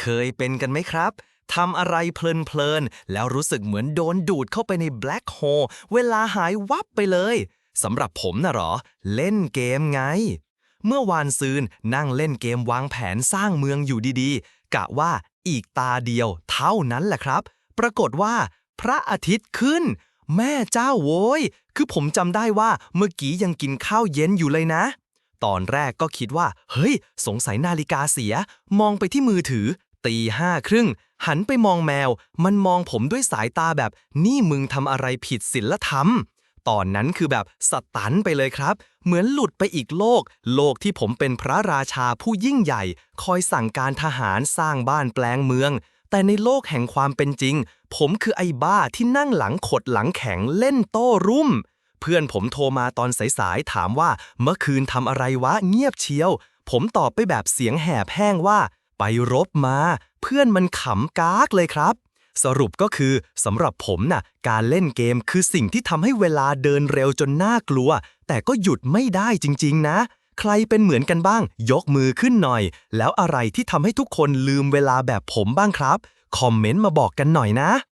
เคยเป็นกันไหมครับทำอะไรเพลินๆ แล้วรู้สึกเหมือนโดนดูดเข้าไปในแบล็คโฮลเวลาหายวับไปเลยสำหรับผมนะหรอ เล่นเกมไง เมื่อวานซืนนั่งเล่นเกมวางแผนสร้างเมืองอยู่ดีๆ กะว่าอีกตาเดียวเท่านั้นแหละครับ ปรากฏว่า พระอาทิตย์ขึ้น แม่เจ้าโว้ย คือผมจำได้ว่าเมื่อกี้ยังกินข้าวเย็นอยู่เลยนะ ตอนแรกก็คิดว่า เฮ้ย สงสัยนาฬิกาเสีย มองไปที่มือถือ ตีห้าครึ่ง หันไปมองแมว มันมองผมด้วยสายตาแบบ นี่มึงทำอะไรผิดศีลธรรม ตอนนั้นคือแบบสตันไปเลยครับ เหมือนหลุดไปอีกโลก โลกที่ผมเป็นพระราชาผู้ยิ่งใหญ่ คอยสั่งการทหารสร้างบ้านแปลงเมือง แต่ในโลกแห่งความเป็นจริง ผมคือไอ้บ้าที่นั่งหลังขดหลังแข็งเล่นโต้รุ่ม เพื่อนผมโทรมาตอนสายๆถามว่า เมื่อคืนทำอะไรวะเงียบเชียว ผมตอบไปแบบเสียงแหบแห้งว่า ไปรบมา เพื่อนมันขำกากเลยครับ สรุปก็คือสำหรับผมน่ะ การเล่นเกมคือสิ่งที่ทำให้เวลาเดินเร็วจนน่ากลัว แต่ก็หยุดไม่ได้จริง ๆ นะ ใครเป็นเหมือนกันบ้าง ยกมือขึ้นหน่อย แล้วอะไรที่ทำให้ทุกคนลืมเวลาแบบผมบ้างครับ คอมเมนต์มาบอกกันหน่อยนะ